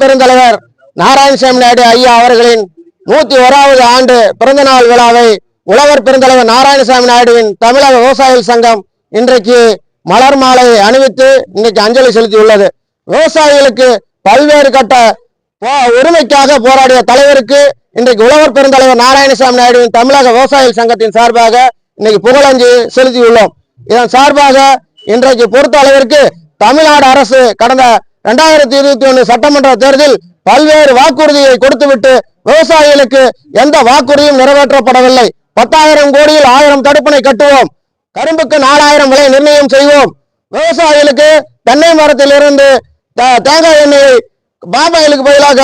பெருந்தலைவர் நாராயணசாமி நாயுடு ஐயா அவர்களின் நூத்தி ஓராவது ஆண்டு பிறந்த நாள் விழாவை உழவர் பெருந்தலைவர் நாராயணசாமி நாயுடுவின் தமிழக விவசாயிகள் சங்கம் இன்றைக்கு மலர் மாலை அணிவித்து இன்னைக்கு அஞ்சலி செலுத்தியுள்ளது. விவசாயிகளுக்கு பல்வேறு கட்ட உரிமைக்காக போராடிய தலைவருக்கு இன்றைக்கு உழவர் பெருந்தலைவர் நாராயணசாமி நாயுடுவின் தமிழக விவசாயிகள் சங்கத்தின் சார்பாக இன்னைக்கு புகழஞ்சு செலுத்தியுள்ளோம். இதன் சார்பாக இன்றைக்கு பொறுத்த அளவிற்கு தமிழ்நாடு அரசு கடந்த இரண்டாயிரத்தி இருபத்தி ஒன்று சட்டமன்ற தேர்தலில் பல்வேறு வாக்குறுதியை கொடுத்துவிட்டு விவசாயிகளுக்கு எந்த வாக்குறுதியும் நிறைவேற்றப்படவில்லை. பத்தாயிரம் கோடியில் ஆயிரம் தடுப்பணை கட்டுவோம். கரும்புக்கு நாலாயிரம் விலை நிர்ணயம் செய்வோம். விவசாயிகளுக்கு தென்னை மரத்தில் இருந்து தேங்காய் எண்ணெயை பாபாயிலுக்கு பதிலாக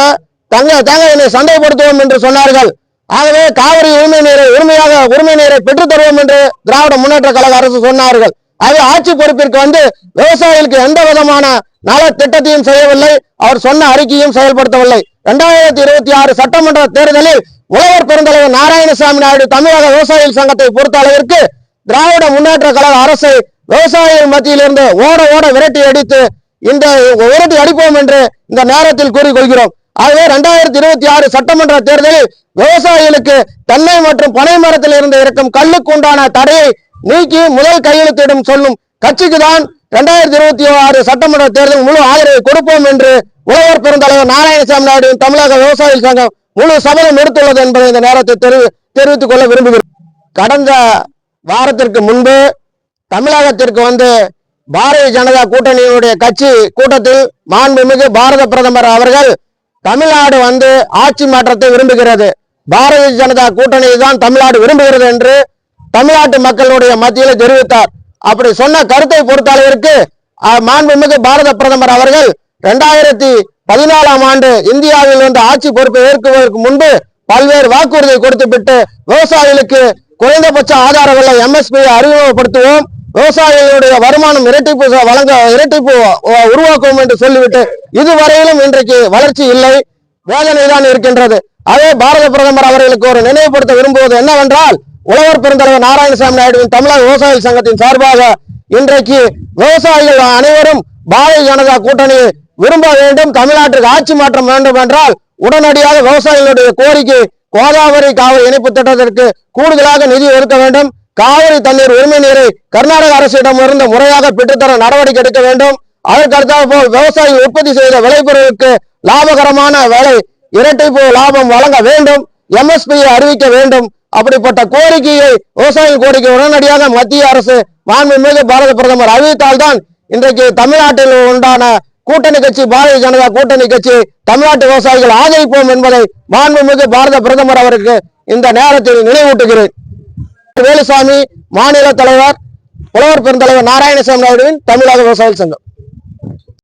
தங்க தேங்காய் எண்ணெய் சந்தைப்படுத்துவோம் என்று சொன்னார்கள். ஆகவே காவிரி உரிமை நீரை உரிமையாக உரிமை நீரை பெற்றுத் தருவோம் என்று திராவிட முன்னேற்ற கழக அரசு சொன்னார்கள். அது ஆட்சி பொறுப்பிற்கு வந்து விவசாயிகளுக்கு எந்த விதமான நல திட்டத்தையும் செய்யவில்லை. அவர் சொன்ன அறிக்கையும் செயல்படுத்தவில்லை. இரண்டாயிரத்தி இருபத்தி ஆறு சட்டமன்ற தேர்தலில் உழவர் பெருந்தலைவர் நாராயணசாமி நாயுடு தமிழக விவசாயிகள் சங்கத்தை பொறுத்த அளவிற்கு திராவிட முன்னேற்ற கழக அரசை விவசாயிகள் மத்தியிலிருந்து ஓட ஓட விரட்டி அடித்து இந்த விரட்டி அடிப்போம் என்று இந்த நேரத்தில் கூறிக்கொள்கிறோம். ஆகவே இரண்டாயிரத்தி இருபத்தி ஆறு சட்டமன்ற தேர்தலில் விவசாயிகளுக்கு தென்னை மற்றும் பனை மரத்தில் இருந்து இருக்கும் கல்லுக்கு உண்டான தடையை நீக்கி முதல் கையெழுத்திடும் சொல்லும் கட்சிக்கு தான் இரண்டாயிரத்தி இருபத்தி ஆறு சட்டமன்ற தேர்தல் முழு ஆதரவை கொடுப்போம் என்று உழவர் பெருந்தலைவர் நாராயணசாமி நாயுடு தமிழக விவசாயிகள் சங்கம் முழு சபதம் எடுத்துள்ளது என்பதை இந்த நேரத்தை தெரிவி தெரிவித்துக் கொள்ள விரும்புகிறேன் கடந்த வாரத்திற்கு முன்பு தமிழகத்திற்கு வந்து பாரதிய ஜனதா கூட்டணியினுடைய கட்சி கூட்டத்தில் மாண்புமிகு பாரத பிரதமர் அவர்கள் தமிழ்நாடு வந்து ஆட்சி மாற்றத்தை விரும்புகிறது. பாரதிய ஜனதா கூட்டணியை தான் தமிழ்நாடு விரும்புகிறது என்று தமிழ்நாட்டு மக்களுடைய மத்தியில் தெரிவித்தார். அப்படி சொன்ன கருத்தை பொறுத்த அளவிற்கு மாண்புமிகு பாரத பிரதமர் அவர்கள் இரண்டாயிரத்தி பதினாலாம் ஆண்டு இந்தியாவில் வந்து ஆட்சி பொறுப்பை ஏற்குவதற்கு முன்பு பல்வேறு வாக்குறுதியை கொடுத்துவிட்டு விவசாயிகளுக்கு குறைந்தபட்ச ஆதார விலை எம்எஸ்பி அறிமுகப்படுத்துவோம் விவசாயிகளுடைய வருமானம் இரட்டிப்பு வழங்க இரட்டிப்பு உருவாக்குவோம் என்று சொல்லிவிட்டு இதுவரையிலும் இன்றைக்கு வளர்ச்சி இல்லை வேதனை தான் இருக்கின்றது. அதே பாரத பிரதமர் அவர்களுக்கு ஒரு நினைவுபடுத்த விரும்புவது என்னவென்றால் உழவர் பெருந்தலைவர் நாராயணசாமி நாயுடுவின் தமிழக விவசாயிகள் சங்கத்தின் சார்பாக இன்றைக்கு விவசாயிகள் அனைவரும் பாரதிய ஜனதா கூட்டணியை விரும்ப வேண்டும் தமிழ்நாட்டிற்கு ஆட்சி மாற்றம் வேண்டும் என்றால் உடனடியாக விவசாயிகளுடைய கோரிக்கை கோதாவரி காவிரி இணைப்பு திட்டத்திற்கு கூடுதலாக நிதி ஒதுக்க வேண்டும். காவிரி தண்ணீர் உரிமை நீரை கர்நாடக அரசிடம் இருந்து முறையாக பெற்றுத்தர நடவடிக்கை எடுக்க வேண்டும். அதற்கடுத்தாற் போல் விவசாயிகள் உற்பத்தி செய்த விளைபொருளுக்கு லாபகரமான விலை இரட்டைப்பு லாபம் வழங்க வேண்டும். எம்எஸ்பியை அறிவிக்க வேண்டும். அப்படிப்பட்ட கோரிக்கையை விவசாயிகள் கோரிக்கை உடனடியாக மத்திய அரசு மாண்புமிகு பாரத பிரதமர் அறிவித்தால்தான் இன்றைக்கு தமிழ்நாட்டில் உண்டான கூட்டணி கட்சி பாரதிய ஜனதா கூட்டணி கட்சி தமிழ்நாட்டு விவசாயிகள் ஆதரிப்போம் என்பதை மாண்புமிகு பாரத பிரதமர் அவருக்கு இந்த நேரத்தில் நினைவூட்டுகிறேன். வேலுசாமி மாநில தலைவர் புலவர் பெருந்தலைவர் நாராயணசாமி அவர்களின் தமிழக விவசாயிகள் சங்கம்.